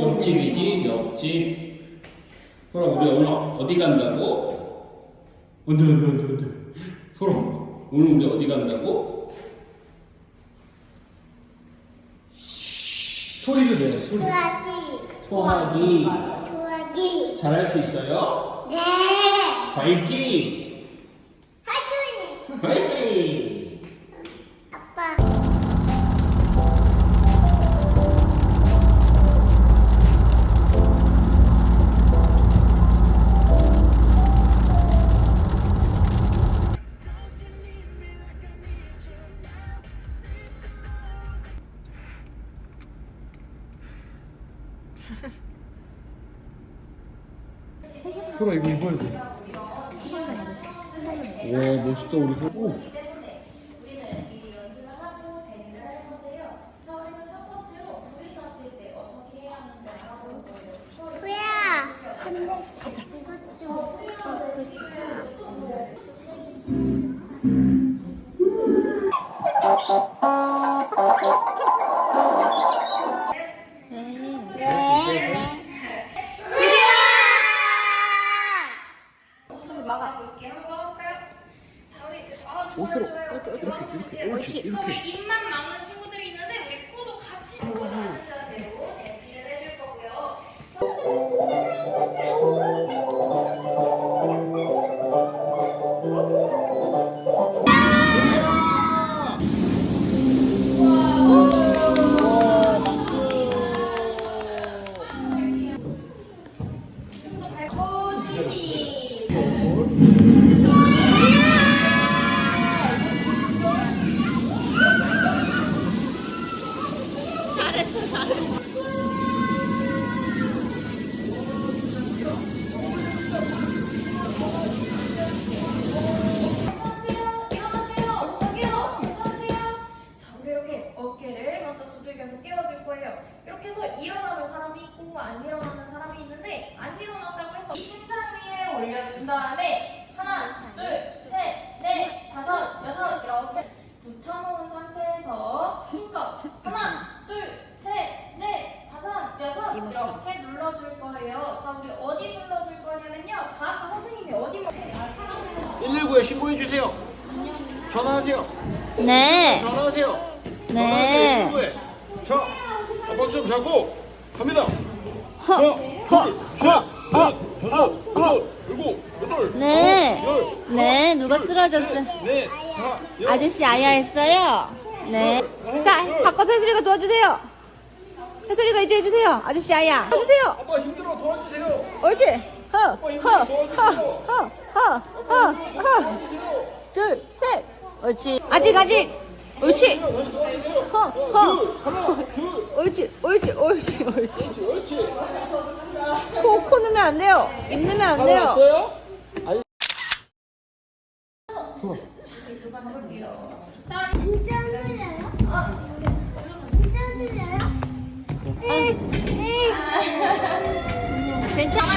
옆집이지 옆집 소라 우리 오늘 어디 간다고? 언제 언제 언제 언제 소라 오늘 우리 어디 간다고? 소리를 내라 소리 소라기. 소화기 소라기. 잘할 수 있어요? 네. 화이팅! 하트니. 화이팅! 소라 이거 입어야 돼. 와 멋있다 우리 소. 오. 옷으로. 이렇게 이렇게 옳지 이렇게. 입만 막는 친구들이 있는데 우리 코도 같이 들고 나 일어나는 사람이 있고 안 일어나는 사람이 있는데 안 일어난다고 해서 이 심장 위에 올려준 다음에 하나, 둘, 셋, 넷, 다섯, 여섯 이렇게 붙여놓은 상태에서 힘껏 하나, 둘, 셋, 넷, 다섯, 여섯 이렇게 눌러줄 거예요. 자, 우리 어디 눌러줄 거냐면요. 자, 아까 선생님이 어디 눌러줄 119에 신고해 주세요. 전화하세요. 네. 전화하세요. 네. 전화하세요. 119에. 자, 한번 좀 잡고 갑니다. 허, 허, 허, 어, 여섯, 일곱, 여덟, 네. 아홉, 열, 네, 하나, 누가 둘, 쓰러졌어? 셋, 넷, 아저씨 아야 했어요? 네. 자, 바꿔서 해수리가 도와주세요. 해수리가 이제 해주세요. 아저씨 아야. 도와주세요. 아빠 힘들어 도와주세요. 옳지. 허, 허, 허, 허, 허, 허, 허. 둘, 셋. 옳지. 아직, 아직. 옳지. 도와주세요. 허, 허. 둘, 옳지, 옳지, 옳지, 옳지. 옳지. 코, 코 넣으면 안 돼요. 입 넣으면 안다 돼요. 왔어요? 진짜 안 들려요? 진짜 안 들려요? 괜찮아.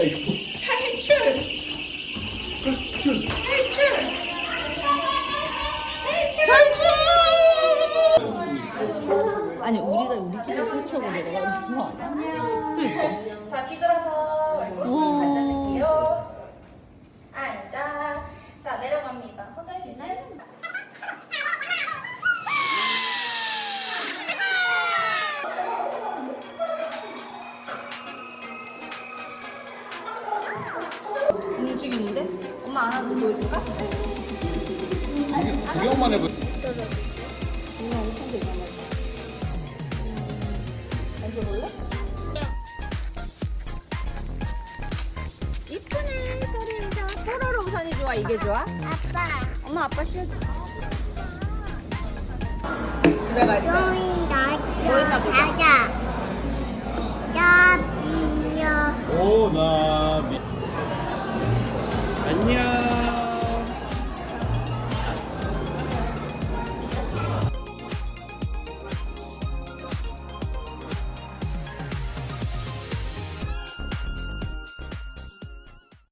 탈출. 아이고. 탈출. 아니 우리가 우리 집에 훔쳐고 내려가는 거 아니야? 자, 뒤돌아서 오. 앉아줄게요. 앉아. 자, 내려갑니다. 수 움직이는데? 엄마 안 하고 보여줄까? 구경만 해보. 이쁘네 소리가 뽀로로 우산이 좋아 이게 좋아? 아빠. 엄마 아빠 싫어 집에 가야 돼 보자.